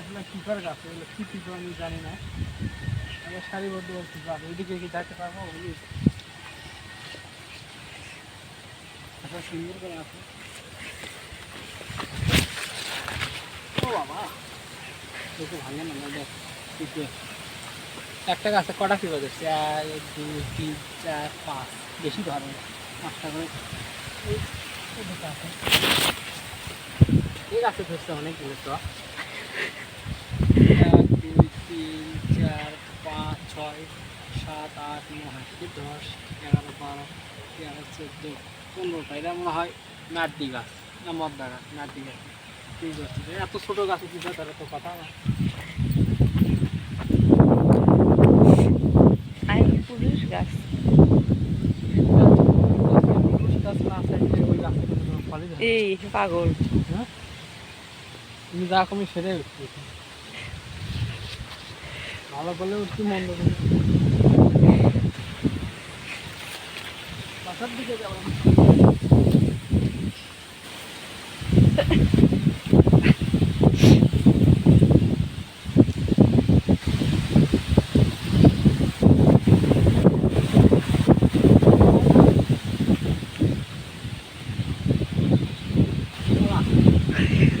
আসলে পিপার গাছ এগুলো কী পিপার আমি জানি না। আমার সারিবদ্ধ পিপার ওইদিকে কি দেখতে পারব ওই আচ্ছা সুন্দর করে আছে। ও বাবা দেখে ভালো না, দেখ একটা গাছে কটা পিঁপড়ে ধরছে এক, দুই, তিন, চার, পাঁচ। বেশি ধরে পাঁচটা করে। এই এই দুটো আছে। ধরছে অনেকগুলো তো। তিন চার পাঁচ ছয় সাত আট নয় দশ এগারো বারো তেরো চোদ্দ পনেরোটা এটা মনে হয় নাড্ডি গাছ না মদ্দা গাছ নাড্ডি গাছ ঠিক আছে এত ছোটো গাছে কি তারা তো কথা না গাছ গাছ গাছে। এই, পাগল হ্যাঁ তুমি যা কমি উঠতে ভালো করলে উঠতে মন্দ করলে বাসার দিকে যাবো কার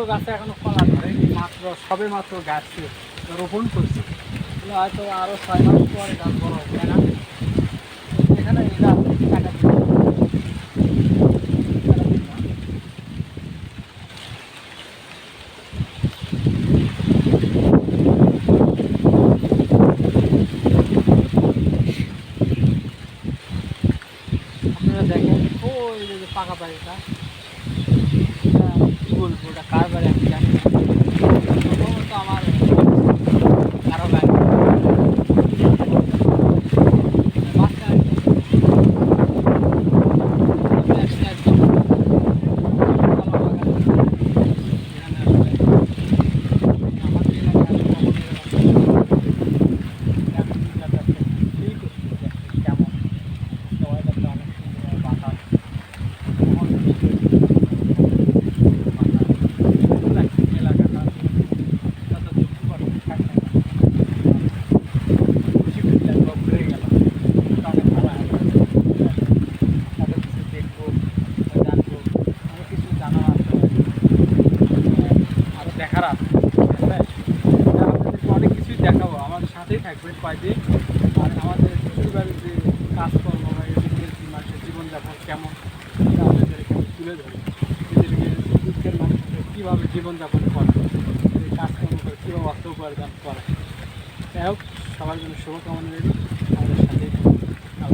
এগুলো গাছে এখনও কলা ধরে মাত্র সবে মাত্র গাছ রোপণ করছি। হয়তো আরও ছয় মাস পরে গাছ বড় হবে না? এখানে এই গাছ পাকা বাড়িটা বলব? ওটা কার বাড়ি আমি জানি না। সম্ভবত আমার থাকবেন আর আমাদের শ্বশুরবাড়ির যে কাজকর্ম বা এদিকের মানুষের জীবনযাপন কেমন, সেটা আমাদেরকে আমি তুলে ধরি। এদেরকে দুঃখের মানুষের কীভাবে জীবনযাপন করে, এই কাজকর্ম করে কীভাবে অর্থ উপার্জন করে। যাই হোক, সবার জন্য শুভকামনা রইল। আর